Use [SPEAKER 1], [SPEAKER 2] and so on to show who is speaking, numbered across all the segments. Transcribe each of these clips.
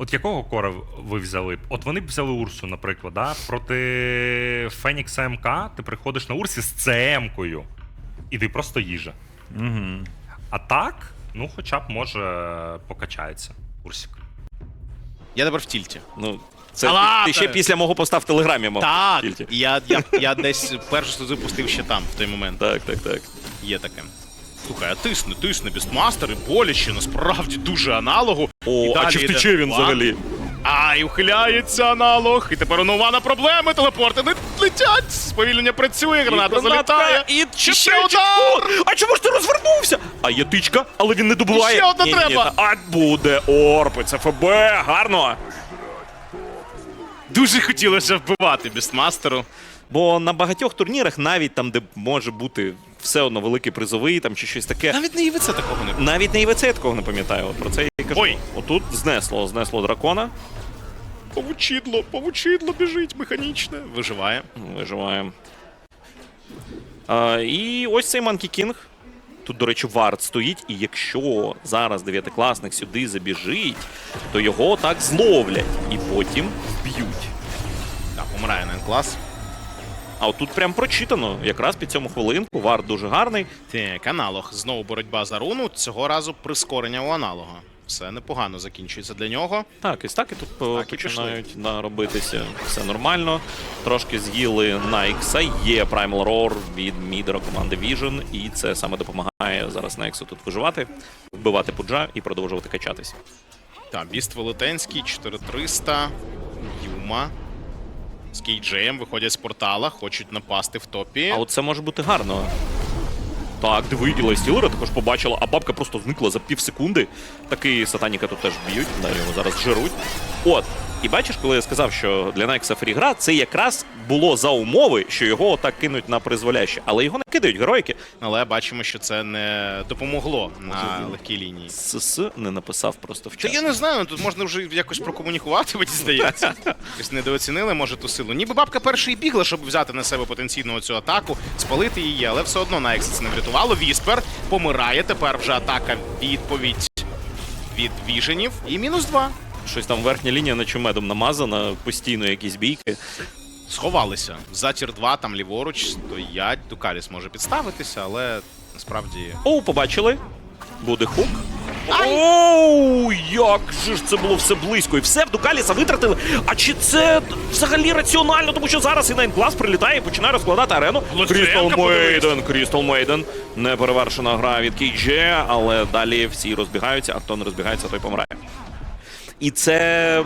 [SPEAKER 1] От якого кора ви взяли? б? От вони б взяли Урсу, наприклад, да? проти Фенікса МК ти приходиш на Урсі з ЦМ-кою. І ти просто їжа.
[SPEAKER 2] Угу.
[SPEAKER 1] А так, ну хоча б може покачається Урсік.
[SPEAKER 3] Я тепер в тільті.
[SPEAKER 2] Ну, це
[SPEAKER 3] Та
[SPEAKER 2] ти,
[SPEAKER 3] ладно!
[SPEAKER 2] ти ще після мого поста в телеграмі мав.
[SPEAKER 3] Так,
[SPEAKER 2] Тільки.
[SPEAKER 3] я, я, я десь першу сльозу пустив ще там, в той момент.
[SPEAKER 2] Так, так, так.
[SPEAKER 3] Є таке. Слухай, а тисне, тисне, бістмастер і боляче, насправді дуже аналогу.
[SPEAKER 2] О,
[SPEAKER 3] І
[SPEAKER 2] а чи втече він
[SPEAKER 3] план.
[SPEAKER 2] взагалі?
[SPEAKER 3] А, і ухиляється аналог. І тепер онована проблеми. Телепорти не летять. Сповільнення працює, граната залітає.
[SPEAKER 2] І
[SPEAKER 3] ще
[SPEAKER 2] ще
[SPEAKER 3] удар!
[SPEAKER 2] А чому ж ти розвернувся? А є тичка, але він не добуває.
[SPEAKER 3] І ще одна
[SPEAKER 2] Ні, ні,
[SPEAKER 3] треба.
[SPEAKER 2] та- А буде орп, це ФБ, гарно.
[SPEAKER 3] Дуже хотілося вбивати бістмастеру.
[SPEAKER 2] Бо на багатьох турнірах, навіть там, де може бути все одно великий призовий там чи щось таке,
[SPEAKER 3] Навіть на ІВЦ такого не було.
[SPEAKER 2] навіть на ІВЦ я такого не пам'ятаю. От про це я і кажу.
[SPEAKER 3] Ой.
[SPEAKER 2] Отут знесло, знесло дракона.
[SPEAKER 3] Павучидло, павучидло біжить механічне. Виживає.
[SPEAKER 2] Виживаємо. А, і ось цей Манкі Кінг. Тут, до речі, вард стоїть, і якщо зараз дев'ятикласник сюди забіжить, то його так зловлять і потім вб'ють.
[SPEAKER 3] Так, помирає на клас.
[SPEAKER 2] А от тут прям прочитано, якраз під цьому хвилинку. Вард дуже гарний.
[SPEAKER 3] Так, аналог. Знову боротьба за руну. Цього разу прискорення у аналога. Все непогано закінчується для нього.
[SPEAKER 2] Так, і стаки тут
[SPEAKER 3] Так,
[SPEAKER 2] починають да, робитися. Все нормально. Трошки з'їли на ікса. Є Primal Roar від мідера команди Vision, і це саме допомагає зараз Нексу тут виживати, вбивати пуджа і продовжувати качатись.
[SPEAKER 3] Так, Біст Велетенський, 4300. Юма. З Кейджеєм виходять з портала, хочуть напасти в топі.
[SPEAKER 2] А от це може бути гарно. Так, диви, і Лайстілера також побачила, а бабка просто зникла за пів секунди. Такий сатаніка тут теж б'ють, да, його зараз жируть. От. І бачиш, коли я сказав, що для Найкса фрігра, це якраз було за умови, що його отак кинуть на призволяще. Але його не кидають героїки.
[SPEAKER 3] Але бачимо, що це не допомогло на легкій лінії.
[SPEAKER 2] СС не написав просто в
[SPEAKER 3] Та я не знаю, ну, тут можна вже якось прокомунікувати, мені здається. Якось недооцінили, може, ту силу. Ніби бабка перша і бігла, щоб взяти на себе потенційну цю атаку, спалити її, але все одно на це не врятувало. Віспер помирає. Тепер вже атака відповідь від віженів. І мінус два.
[SPEAKER 2] Щось там верхня лінія начомедом намазана, постійно якісь бійки.
[SPEAKER 3] Сховалися. За тір 2 там ліворуч стоять. Дукаліс може підставитися, але насправді.
[SPEAKER 2] Оу, побачили. Буде хук. Оу, як же ж це було все близько. І все в Дукаліса витратили. А чи це взагалі раціонально? Тому що зараз і Найнклас прилітає і починає розкладати арену. Крістал. Мейден, Крістал Мейден. Неперевершена гра від Кейдже, але далі всі розбігаються, а хто не розбігається, той помирає. І це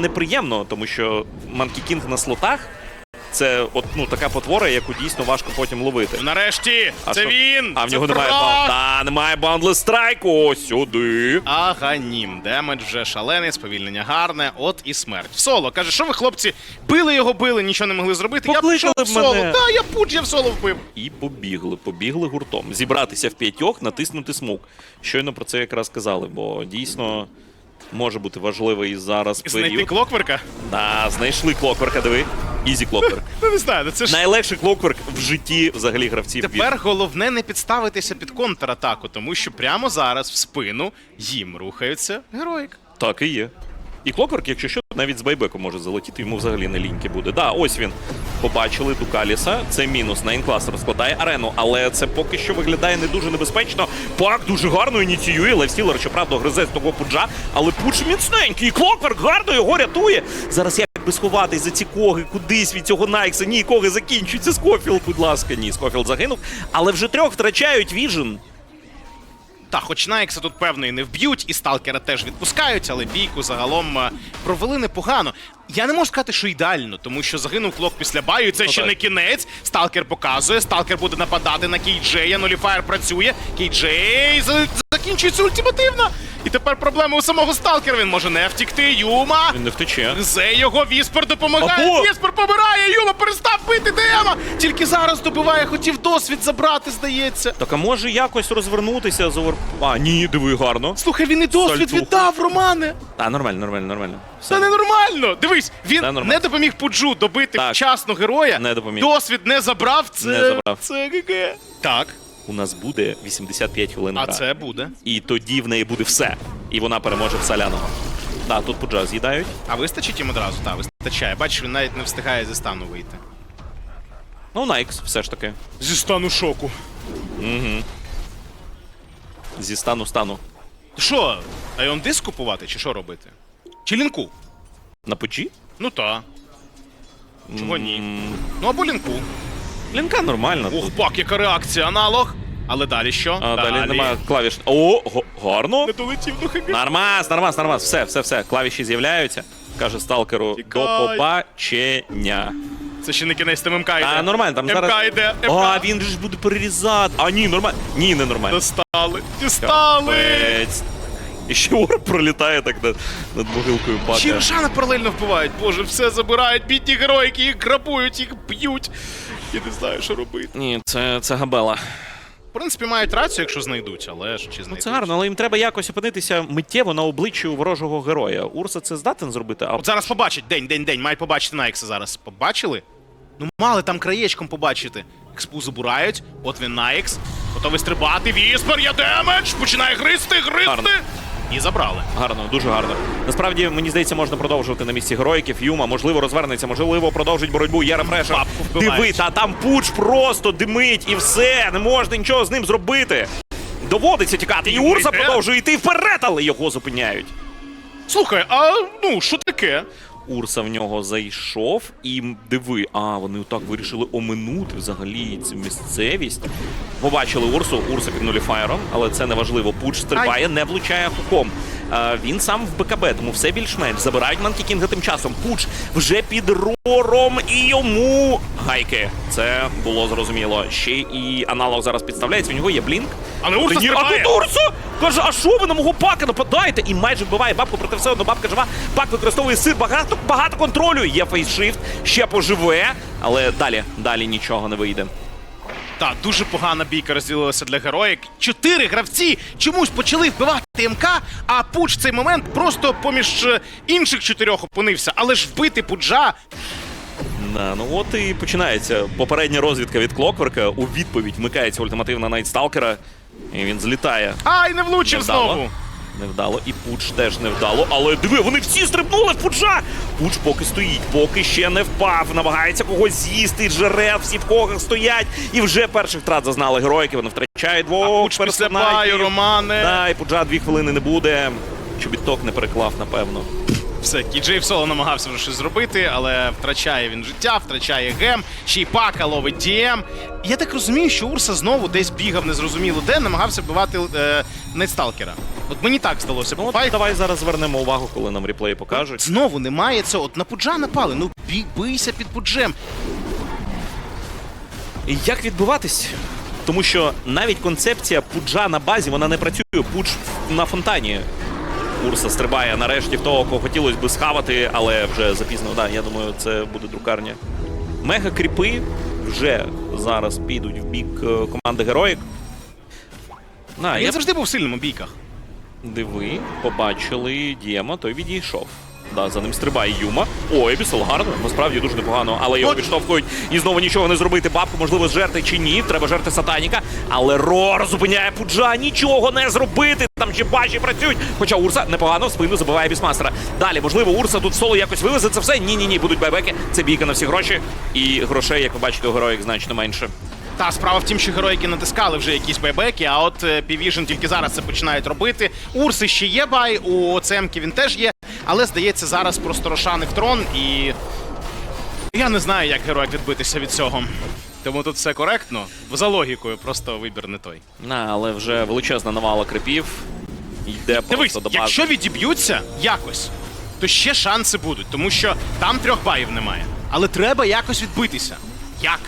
[SPEAKER 2] неприємно, тому що Манкі Кінг на слотах це от, ну, така потвора, яку дійсно важко потім ловити.
[SPEAKER 3] Нарешті!
[SPEAKER 2] А
[SPEAKER 3] це
[SPEAKER 2] що?
[SPEAKER 3] він!
[SPEAKER 2] А в
[SPEAKER 3] Це
[SPEAKER 2] немає
[SPEAKER 3] Фраг!
[SPEAKER 2] Та, немає Boundless страйку. Ось сюди.
[SPEAKER 3] Аганім. Демедж вже шалений, сповільнення гарне, от і смерть. В соло. Каже, що ви, хлопці, били його, били, нічого не могли зробити. Я
[SPEAKER 2] Покликали
[SPEAKER 3] пішов в соло.
[SPEAKER 2] мене.
[SPEAKER 3] Та, я пуч, я в соло вбив.
[SPEAKER 2] І побігли, побігли гуртом. Зібратися в п'ятьох, натиснути смук. Щойно про це якраз сказали, бо дійсно може бути важливий зараз
[SPEAKER 3] Знайти
[SPEAKER 2] період.
[SPEAKER 3] клокверка?
[SPEAKER 2] Да, знайшли клокверка, диви. Ізі клокверк.
[SPEAKER 3] Ну не знаю, ну це ж.
[SPEAKER 2] Найлегший клокверк в житті взагалі гравців.
[SPEAKER 3] Тепер головне не підставитися під контратаку, тому що прямо зараз в спину їм рухається героїк.
[SPEAKER 2] Так і є. І Клокверк, якщо що, навіть з байбеку може залетіти, йому взагалі не ліньки буде. Да, ось він. Побачили Дукаліса. Це мінус. Найнклас розкладає арену, але це поки що виглядає не дуже небезпечно. Пак дуже гарно ініціює. Левстілер, щоправда, гризе з того пуджа, але пудж міцненький. І Клокверк гарно його рятує. Зараз як би сховатись за ці коги кудись від цього Найкса. Ні, коги закінчуються. Скофілд, будь ласка, ні, Скофілд загинув. Але вже трьох втрачають Віжен.
[SPEAKER 3] Та, хоч Найкса тут певно і не вб'ють, і сталкера теж відпускають, але бійку загалом е, провели непогано. Я не можу сказати, що ідеально, тому що загинув клок після баю. і Це ще
[SPEAKER 2] так.
[SPEAKER 3] не кінець. Сталкер показує. Сталкер буде нападати на Кейджея. Ноліфаєр працює. Кейджей за- закінчується ультимативно. Тепер проблема у самого сталкера. Він може не втікти. Юма.
[SPEAKER 2] Він не втече.
[SPEAKER 3] Гризе його, Віспер допомагає.
[SPEAKER 2] Або-
[SPEAKER 3] Віспер помирає. Юма перестав бити Дема. Тільки зараз добиває, хотів досвід забрати, здається.
[SPEAKER 2] Так а може якось розвернутися з овер... А, ні, диви, гарно.
[SPEAKER 3] Слухай, він і досвід
[SPEAKER 2] Сальтуху.
[SPEAKER 3] віддав, Романе.
[SPEAKER 2] А, нормально, нормально, нормально. Все.
[SPEAKER 3] Це ненормально. Дивись, він
[SPEAKER 2] нормально.
[SPEAKER 3] не допоміг Пуджу добити
[SPEAKER 2] Так.
[SPEAKER 3] вчасно героя.
[SPEAKER 2] Не допоміг.
[SPEAKER 3] Досвід не забрав. Це
[SPEAKER 2] Не забрав.
[SPEAKER 3] Це ГГ. Так,
[SPEAKER 2] У нас буде 85 хвилин.
[SPEAKER 3] а
[SPEAKER 2] гра.
[SPEAKER 3] це буде.
[SPEAKER 2] І тоді в неї буде все. І вона переможе в Соляного. Да, тут пуджа з'їдають.
[SPEAKER 3] А вистачить їм одразу? Так, вистачає. Бачиш, він навіть не встигає зі стану вийти.
[SPEAKER 2] Ну, Найкс, все ж таки.
[SPEAKER 3] Зі стану шоку.
[SPEAKER 2] Зі стану стану.
[SPEAKER 3] Що, айон диск купувати чи що робити? Чи лінку?
[SPEAKER 2] На пуджі?
[SPEAKER 3] Ну та. Чого ні? Ну або лінку.
[SPEAKER 2] Лінка нормальна.
[SPEAKER 3] Ух, бак, яка реакція, аналог. Але далі що?
[SPEAKER 2] А, далі немає клавіш. О, гарно.
[SPEAKER 3] Не долетів до хебі.
[SPEAKER 2] Нормас, нормас, нормас. Все, все, все. Клавіші з'являються. Каже сталкеру
[SPEAKER 3] Тікай.
[SPEAKER 2] до побачення.
[SPEAKER 3] Це ще не кінець там МК йде.
[SPEAKER 2] А, нормально, там
[SPEAKER 3] МК
[SPEAKER 2] зараз.
[SPEAKER 3] йде, МК.
[SPEAKER 2] А, він же ж буде перерізати. А, ні, нормально. Ні, не нормально.
[SPEAKER 3] Достали. Дістали.
[SPEAKER 2] Капець. І ще орб пролітає так над, над могилкою пака.
[SPEAKER 3] Рошана паралельно вбивають? Боже, все забирають, бідні героїки, їх грабують, їх б'ють. Я не знаю, що робити.
[SPEAKER 2] Ні, це, це габела.
[SPEAKER 3] В принципі, мають рацію, якщо знайдуть, але ж чи знайдуть.
[SPEAKER 2] Ну це гарно, але їм треба якось опинитися миттєво на обличчі у ворожого героя. Урса це здатен зробити, а
[SPEAKER 3] От зараз побачать, день, день, день, мають побачити Найкса зараз. Побачили? Ну мали там краєчком побачити. Експу забирають, от він Найкс. Готовий стрибати, Віспер, є демедж, починає гризти, гризти.
[SPEAKER 2] Гарно.
[SPEAKER 3] І забрали.
[SPEAKER 2] Гарно, дуже гарно. Насправді, мені здається, можна продовжувати на місці героїків. Юма, можливо, розвернеться, можливо, продовжить боротьбу. Є рефрешер.
[SPEAKER 3] Вбивають.
[SPEAKER 2] Диви, та там пуч просто димить і все. Не можна нічого з ним зробити. Доводиться тікати. І Урса продовжує йти вперед, але його зупиняють.
[SPEAKER 3] Слухай, а ну що таке?
[SPEAKER 2] Урса в нього зайшов і диви, а вони отак вирішили оминути взагалі цю місцевість. Побачили Урсу, Урса під нуліфаєром, але це не важливо. Пуч стрибає, не влучає хуком. А, він сам в БКБ, тому все більш-менш. Забирають Манкі Кінга тим часом. Пуч вже під рором і йому гайки. Це було зрозуміло. Ще і аналог зараз підставляється. У нього є блінк.
[SPEAKER 3] Але Урса
[SPEAKER 2] Денір, а тут Урсо! Каже, а що ви на мого пака нападаєте? І майже вбиває бабку, проте все одно бабка жива. Пак використовує сир, багато, багато контролю. Є фейсшифт, ще поживе, але далі, далі нічого не вийде.
[SPEAKER 3] Так, дуже погана бійка розділилася для героїк. Чотири гравці чомусь почали вбивати МК, а Пуч в цей момент просто поміж е, інших чотирьох опинився. Але ж вбити Пуджа
[SPEAKER 2] Да, ну от і починається попередня розвідка від Клокверка. У відповідь вмикається ультимативна Найтсталкера, і він злітає.
[SPEAKER 3] Ай, не влучив
[SPEAKER 2] Невдало.
[SPEAKER 3] знову.
[SPEAKER 2] Невдало, і Пуч теж невдало. Але диви, вони всі стрибнули в Пуджа! Пуч поки стоїть, поки ще не впав, намагається когось з'їсти, жере, всі в когах стоять. І вже перших втрат зазнали героїки, вони втрачають двох
[SPEAKER 3] Пуч після
[SPEAKER 2] персонажів.
[SPEAKER 3] баю, Романе.
[SPEAKER 2] Да, і Пуджа дві хвилини не буде. Чобіток не переклав, напевно.
[SPEAKER 3] Все, Кіджей в соло намагався вже щось зробити, але втрачає він життя, втрачає гем, ще й пака ловить дієм. Я так розумію, що Урса знову десь бігав незрозуміло де, намагався вбивати е, Найтсталкера. От мені так здалося.
[SPEAKER 2] Ну, от давай зараз звернемо увагу, коли нам реплеї покажуть.
[SPEAKER 3] Знову немає цього. От на Пуджа напали. Ну бій, бийся під Пуджем.
[SPEAKER 2] І Як відбуватись? Тому що навіть концепція пуджа на базі вона не працює. Пудж на фонтані. Урса стрибає нарешті в того, кого хотілося би схавати, але вже запізно. Да, я думаю, це буде друкарня. Мега кріпи вже зараз підуть в бік е, команди героїк. На,
[SPEAKER 3] Він
[SPEAKER 2] я
[SPEAKER 3] завжди був сильним у бійках.
[SPEAKER 2] Диви, побачили Дієма, той відійшов. Да, за ним стрибає Юма. О, Ебісел гарно, насправді дуже непогано. Але його відштовхують і знову нічого не зробити. Бабку, можливо, зжерти чи ні. Треба жерти сатаніка. Але Рор зупиняє Пуджа, нічого не зробити. Там ще баші працюють. Хоча Урса непогано в спину забиває бісмастера. Далі, можливо, Урса тут соло якось вивезе це все. Ні, ні, ні, будуть байбеки. Це бійка на всі гроші. І грошей, як ви бачите, у героїк значно менше.
[SPEAKER 3] Та справа в тім, що героїки натискали вже якісь байбеки, а от е, Півіжн тільки зараз це починають робити. Урси ще є бай, у ЦМки він теж є, але здається, зараз просто Рошаник трон і. Я не знаю, як героїк відбитися від цього. Тому тут все коректно. За логікою, просто вибір не той.
[SPEAKER 2] На, але вже величезна навала крипів. Йде
[SPEAKER 3] Дивись,
[SPEAKER 2] до бази.
[SPEAKER 3] якщо відіб'ються якось, то ще шанси будуть, тому що там трьох баїв немає. Але треба якось відбитися. Як?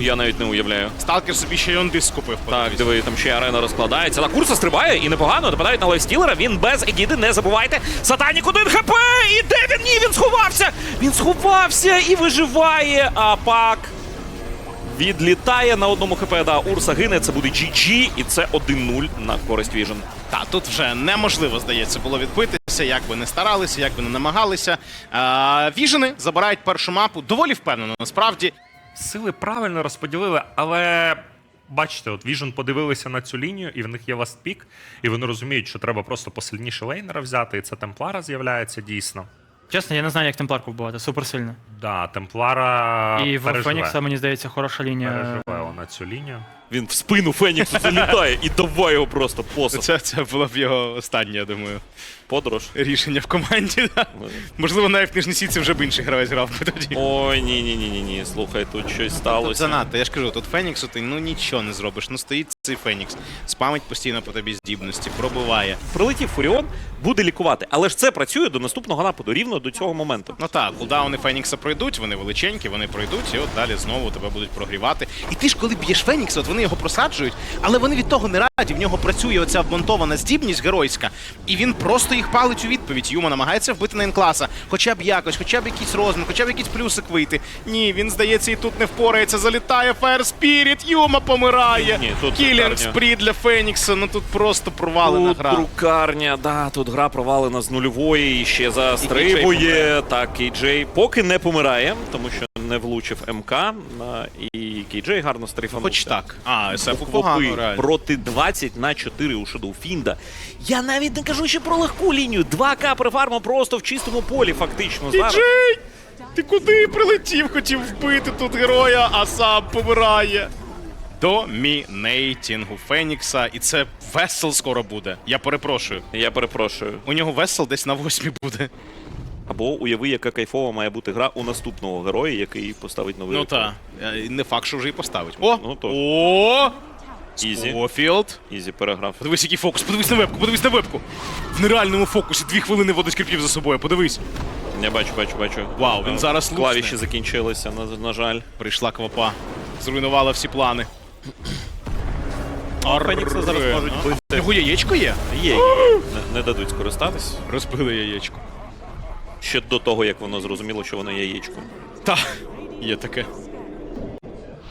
[SPEAKER 2] Я навіть не уявляю.
[SPEAKER 3] Сталкер собі ще й ондис купив.
[SPEAKER 2] Так, диви, там ще арена розкладається. На курса стрибає і непогано нападають на лайфстілера. Він без егіди, не забувайте. Сатанік один хп! І де він? Ні, він сховався! Він сховався і виживає. А пак відлітає на одному хп. Да, Урса гине, це буде GG, і це 1-0 на користь Vision.
[SPEAKER 3] Та тут вже неможливо, здається, було відбитися, як би не старалися, як би не намагалися. Віжени забирають першу мапу доволі впевнено, насправді.
[SPEAKER 1] Сили правильно розподілили, але бачите, от Vision подивилися на цю лінію, і в них є ластпік, і вони розуміють, що треба просто посильніше лейнера взяти, і це Темплара з'являється дійсно.
[SPEAKER 4] Чесно, я не знаю, як темпларку вбивати, супер сильно.
[SPEAKER 1] Да, Темплара
[SPEAKER 4] І в
[SPEAKER 1] переживе.
[SPEAKER 4] Фенікса, мені здається, хороша лінія.
[SPEAKER 1] переживе вона цю лінію.
[SPEAKER 2] Він в спину Феніксу залітає і давай його просто посох.
[SPEAKER 3] Це, це було б його останнє, я думаю,
[SPEAKER 2] Подорож.
[SPEAKER 3] рішення в команді. Да? Можливо, навіть в нижній сітці вже б інший гравець грав би тоді.
[SPEAKER 2] Ой, ні, ні, ні, ні, ні. Слухай, тут щось
[SPEAKER 3] Тут
[SPEAKER 2] сталося.
[SPEAKER 3] занадто, я ж кажу, тут Феніксу ти ну нічого не зробиш. Ну стоїть цей Фенікс, спамить постійно по тобі здібності, пробиває.
[SPEAKER 2] Прилетів Фуріон, буде лікувати. Але ж це працює до наступного нападу, рівно до цього моменту.
[SPEAKER 3] Ну так, кулдауни Фенікса пройдуть, вони величенькі, вони пройдуть, і от далі знову тебе будуть прогрівати. І ти ж коли б'єш Фенікса, от вони його просаджують, але вони від того не раді. В нього працює оця вмонтована здібність геройська, і він просто їх палить у відповідь. Юма намагається вбити на інкласа, хоча б якось, хоча б якийсь розмір, хоча б якийсь плюсик вийти. Ні, він здається, і тут не впорається. Залітає Fire Spirit, Юма помирає.
[SPEAKER 2] Ні, тут
[SPEAKER 3] Кілінг спрі для Фенікса. Ну тут просто провалена
[SPEAKER 2] Тут
[SPEAKER 3] гра.
[SPEAKER 2] друкарня, да, тут гра провалена з нульової, і ще
[SPEAKER 3] Кейджей
[SPEAKER 2] застрибує. Так, Кейджей поки не помирає, тому що не влучив МК, і Кейджей гарно стрейфанувся.
[SPEAKER 3] Хоч так. А, СФ погано
[SPEAKER 2] проти 20 на 4 у Shadow Фінда. Я навіть не кажу ще про легку лінію. 2К префарма просто в чистому полі, фактично. Зараз.
[SPEAKER 3] Джей! Ти куди прилетів? Хотів вбити тут героя, а сам помирає. Домінейтінгу Фенікса, і це весел скоро буде. Я перепрошую.
[SPEAKER 2] Я перепрошую.
[SPEAKER 3] У нього весел десь на восьмі буде.
[SPEAKER 2] Або уяви, яка кайфова має бути гра у наступного героя, який поставить новий
[SPEAKER 3] Ну
[SPEAKER 2] рекорд.
[SPEAKER 3] та. Е, Не факт, що вже і поставить. О!
[SPEAKER 2] Ну, то.
[SPEAKER 3] О!
[SPEAKER 2] Ізі.
[SPEAKER 3] Офілд.
[SPEAKER 2] Ізі переграв.
[SPEAKER 3] Подивись, який фокус, подивись на вебку, подивись на вебку. В нереальному фокусі дві хвилини водить кріпів за собою. Подивись.
[SPEAKER 2] Я бачу, бачу, бачу.
[SPEAKER 3] Вау, він
[SPEAKER 2] Е,
[SPEAKER 3] зараз лусне.
[SPEAKER 2] Клавіші закінчилися, на, на жаль.
[SPEAKER 3] Прийшла квапа. Зруйнувала всі плани.
[SPEAKER 2] Фенікса зараз можуть бити.
[SPEAKER 3] нього яєчко є?
[SPEAKER 2] Є, є. Не, не дадуть скористатись.
[SPEAKER 3] Розбили яєчко.
[SPEAKER 2] Ще до того, як воно зрозуміло, що воно яєчко.
[SPEAKER 3] Та, є таке.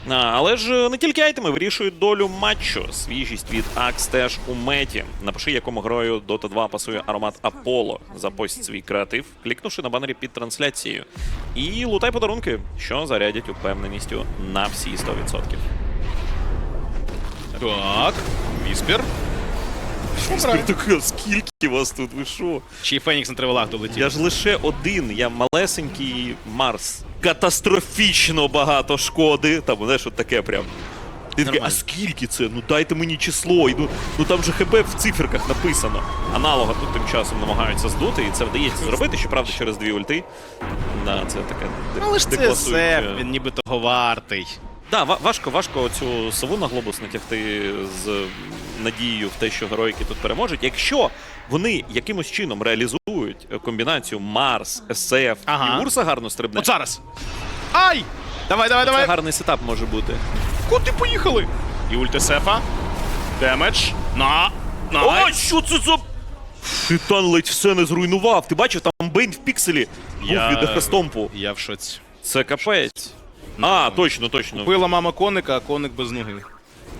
[SPEAKER 2] А, але ж не тільки айтеми вирішують долю матчу. Свіжість від Акс теж у меті. Напиши, якому герою Dota 2 пасує аромат Аполло. Запость свій креатив, клікнувши на банері під трансляцією. І лутай подарунки, що зарядять упевненістю на всі 100%.
[SPEAKER 3] Так, Віспер.
[SPEAKER 2] Таке, скільки вас тут? Ви що?
[SPEAKER 3] Чи й Фенікс на тривалах долетів?
[SPEAKER 2] Я ж лише один, я малесенький Марс. Катастрофічно багато шкоди. Там, знаєш, от таке прям. Ти такий, а скільки це? Ну дайте мені число. І, ну, ну там же ХБ в циферках написано. Аналога тут тим часом намагаються здути, і це вдається зробити, щоправда, через дві ульти. Да, це таке. де-
[SPEAKER 3] Але ж це
[SPEAKER 2] декласуюче.
[SPEAKER 3] Сеп, він ніби того вартий.
[SPEAKER 2] Да, важко, важко цю сову на глобус натягти з надією в те, що героїки тут переможуть. Якщо вони якимось чином реалізують комбінацію Марс, СФ
[SPEAKER 3] Ага.
[SPEAKER 2] і Урса гарно стрибне,
[SPEAKER 3] От зараз. Ай! Давай, давай,
[SPEAKER 2] це
[SPEAKER 3] давай.
[SPEAKER 2] гарний сетап може бути.
[SPEAKER 3] Куди поїхали? І ультисефа. Демедж. На. На.
[SPEAKER 2] О, що це за. Титан ледь все не зруйнував. Ти бачив, там Бейн в пікселі був
[SPEAKER 3] Я-
[SPEAKER 2] від Ехестомпу.
[SPEAKER 3] Я в шоці.
[SPEAKER 2] Це капець. А, точно, точно.
[SPEAKER 3] Пила мама коника, а коник без ноги.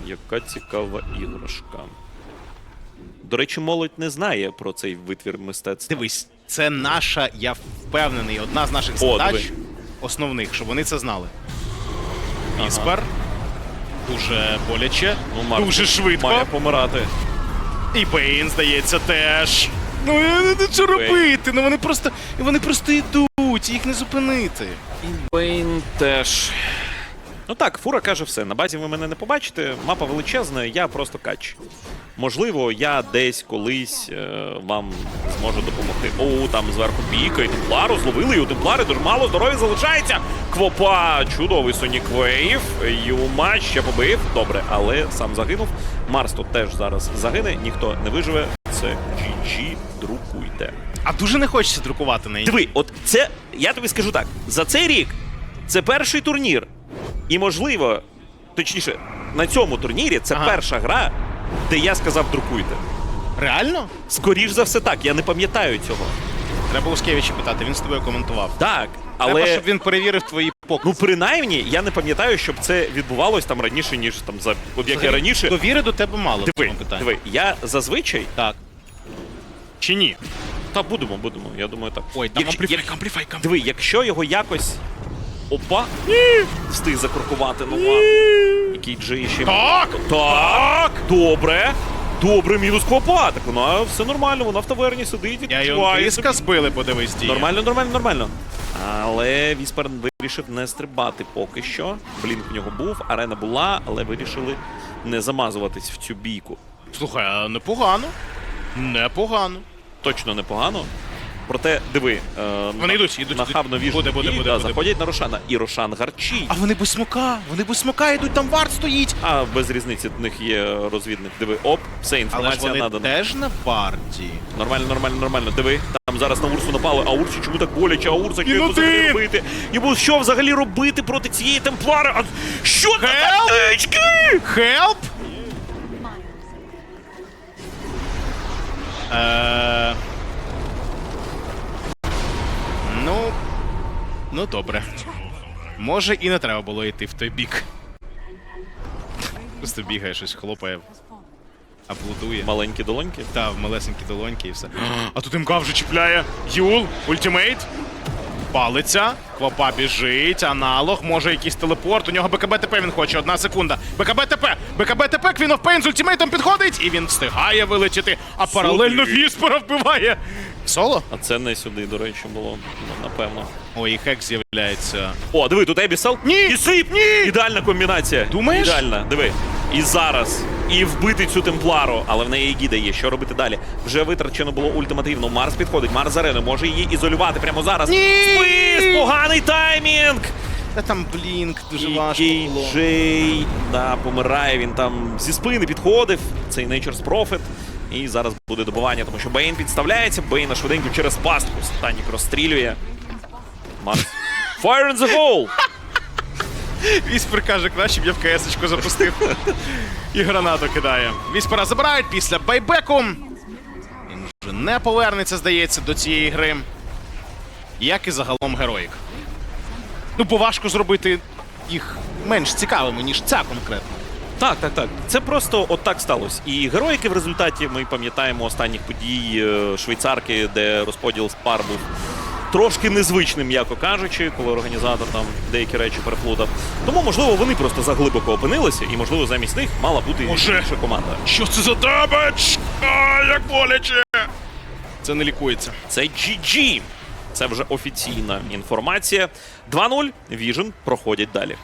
[SPEAKER 2] Яка цікава іграшка. До речі, молодь не знає про цей витвір мистецтва.
[SPEAKER 3] Дивись, це наша, я впевнений, одна з наших
[SPEAKER 2] О,
[SPEAKER 3] задач
[SPEAKER 2] диви.
[SPEAKER 3] основних, щоб вони це знали. Віспер. Дуже боляче.
[SPEAKER 2] Ну, Марк
[SPEAKER 3] дуже швидко.
[SPEAKER 2] Має помирати.
[SPEAKER 3] І Бейн, здається, теж. Ну, е, ну, що робити? Ну вони просто. Вони просто йдуть, їх не зупинити.
[SPEAKER 2] Бейн теж. Ну так, Фура каже все. На базі ви мене не побачите. Мапа величезна, я просто кач. Можливо, я десь колись е, вам зможу допомогти. О, там зверху піка, і темплару зловили, і у темплари дуже мало здоров'я залишається. Квопа, чудовий Сонік Вейв. Юма ще побив. Добре, але сам загинув. Марс тут теж зараз загине, ніхто не виживе. Це.
[SPEAKER 3] А дуже не хочеться друкувати на
[SPEAKER 2] Диви, от це я тобі скажу так: за цей рік це перший турнір. І можливо, точніше, на цьому турнірі це
[SPEAKER 3] Ага.
[SPEAKER 2] перша гра, де я сказав друкуйте.
[SPEAKER 3] Реально?
[SPEAKER 2] Скоріш за все так, я не пам'ятаю цього.
[SPEAKER 3] Треба Лускевича питати, він з тобою коментував.
[SPEAKER 2] Так,
[SPEAKER 3] Треба,
[SPEAKER 2] але
[SPEAKER 3] щоб він перевірив твої покази.
[SPEAKER 2] ну принаймні я не пам'ятаю, щоб це відбувалось там раніше, ніж там за от як я раніше.
[SPEAKER 3] Довіри до тебе мало в
[SPEAKER 2] Диви,
[SPEAKER 3] цьому питанні.
[SPEAKER 2] диви, я зазвичай.
[SPEAKER 3] Так. Чи ні?
[SPEAKER 2] Та будемо, будемо. Я думаю, так.
[SPEAKER 3] Ой, там
[SPEAKER 2] Якщо- як-
[SPEAKER 3] ампліфай, ампліфай.
[SPEAKER 2] Диви, якщо його якось Опа! Встиг закрокувати нова. Який Джей ще.
[SPEAKER 3] Так!
[SPEAKER 2] Так! Добре! Добре, мінус квапа. Так вона все нормально, вона в таверні сидить,
[SPEAKER 3] Я його
[SPEAKER 2] відпочиває
[SPEAKER 3] тиска
[SPEAKER 2] собі.
[SPEAKER 3] збили, подивись дії.
[SPEAKER 2] Нормально, нормально, нормально. Але Віспер вирішив не стрибати поки що. Блінк в нього був, арена була, але вирішили не замазуватись в цю бійку.
[SPEAKER 3] Слухай, а непогано. Непогано.
[SPEAKER 2] Точно непогано. Проте, диви, е,
[SPEAKER 3] Вони йдуть, йдуть,
[SPEAKER 2] нахабно
[SPEAKER 3] йдуть.
[SPEAKER 2] віжуть
[SPEAKER 3] Буде, буде, буде, буде.
[SPEAKER 2] заходять на Рошана. І Рошан гарчить.
[SPEAKER 3] А вони без смока, вони без смока йдуть, там варт стоїть.
[SPEAKER 2] А без різниці в них є розвідник. Диви, оп, все,
[SPEAKER 3] Але ж
[SPEAKER 2] інформація
[SPEAKER 3] вони
[SPEAKER 2] надана.
[SPEAKER 3] теж на варті.
[SPEAKER 2] Нормально, нормально, нормально. Диви, там зараз на Урсу напали, а Урсі чому так боляче, а Урса що
[SPEAKER 3] Він
[SPEAKER 2] йому взагалі
[SPEAKER 3] один!
[SPEAKER 2] робити? Йому що взагалі робити проти цієї темплари? А що це
[SPEAKER 3] Хелп! Хелп! Е... Ну. Ну, добре. Може і не треба було йти в той бік. Просто бігає щось, хлопає. Аплодує.
[SPEAKER 2] Маленькі долоньки.
[SPEAKER 3] Та, в малесенькі долоньки і все. А тут МК вже чіпляє. Юл, ультимейт. Палиться. Квапа біжить, аналог, може якийсь телепорт. У нього БКБ ТП він хоче. Одна секунда. БКБ ТП! БКБ ТП, Queen of Pain з ультимейтом підходить, і він встигає вилетіти, а паралельно. Віспера вбиває. Соло?
[SPEAKER 2] А це не сюди, до речі, було, напевно.
[SPEAKER 3] Ой, і хек з'являється.
[SPEAKER 2] О, диви, тут Ебісел.
[SPEAKER 3] Ні!
[SPEAKER 2] І сип! Ні! Ідеальна комбінація.
[SPEAKER 3] Думаєш?
[SPEAKER 2] Ідеальна, диви. І зараз. І вбити цю темплару, але в неї гіда є. Що робити далі? Вже витрачено було ультимативно. Марс підходить, Марс Арена може її ізолювати прямо зараз.
[SPEAKER 3] Ні!
[SPEAKER 2] Спис! Поганий таймінг!
[SPEAKER 3] Та там блінк, дуже
[SPEAKER 2] І
[SPEAKER 3] важко було.
[SPEAKER 2] Джей, да, помирає, він там зі спини підходив. Цей Nature's Prophet. І зараз буде добування, тому що Бейн підставляється, Бейна швиденько через пастку. Станік розстрілює. Марс. Fire in the hole!
[SPEAKER 3] Віспер каже, краще б я в КС-очку запустив. І гранату кидає. Віспера забирають після байбеку. Він вже не повернеться, здається, до цієї гри. Як і загалом героїк. Ну, бо важко зробити їх менш цікавими, ніж ця конкретно.
[SPEAKER 2] Так, так, так. Це просто от так сталося. І героїки в результаті ми пам'ятаємо останніх подій е, швейцарки, де розподіл пар був трошки незвичним, м'яко кажучи, коли організатор там деякі речі переплутав. Тому, можливо, вони просто заглибоко опинилися, і, можливо, замість них мала бути
[SPEAKER 3] Може.
[SPEAKER 2] інша команда.
[SPEAKER 3] Що це за дебедж? А, як боляче! Це не лікується.
[SPEAKER 2] Це GG. Це вже офіційна інформація. 2-0. Vision проходять далі.